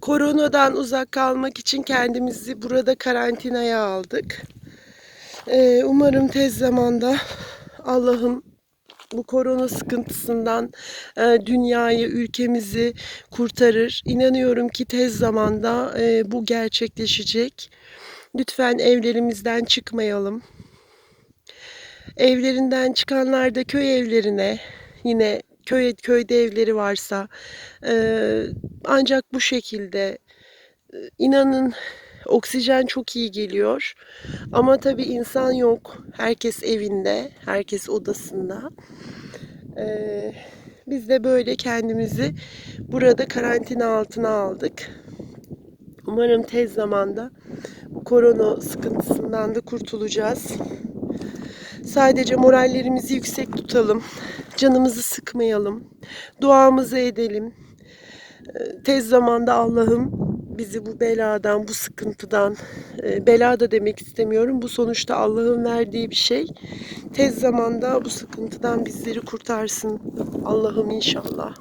Koronadan uzak kalmak için kendimizi burada karantinaya aldık. Ee, umarım tez zamanda Allah'ım bu korona sıkıntısından e, dünyayı, ülkemizi kurtarır. İnanıyorum ki tez zamanda e, bu gerçekleşecek. Lütfen evlerimizden çıkmayalım. Evlerinden çıkanlar da köy evlerine, yine köy köyde evleri varsa e, ancak bu şekilde inanın oksijen çok iyi geliyor. Ama tabii insan yok. Herkes evinde, herkes odasında. Ee, biz de böyle kendimizi burada karantina altına aldık. Umarım tez zamanda bu korona sıkıntısından da kurtulacağız. Sadece morallerimizi yüksek tutalım. Canımızı sıkmayalım. Duamızı edelim. Ee, Tez zamanda Allah'ım bizi bu beladan, bu sıkıntıdan, e, bela da demek istemiyorum. Bu sonuçta Allah'ın verdiği bir şey. Tez zamanda bu sıkıntıdan bizleri kurtarsın. Allah'ım inşallah.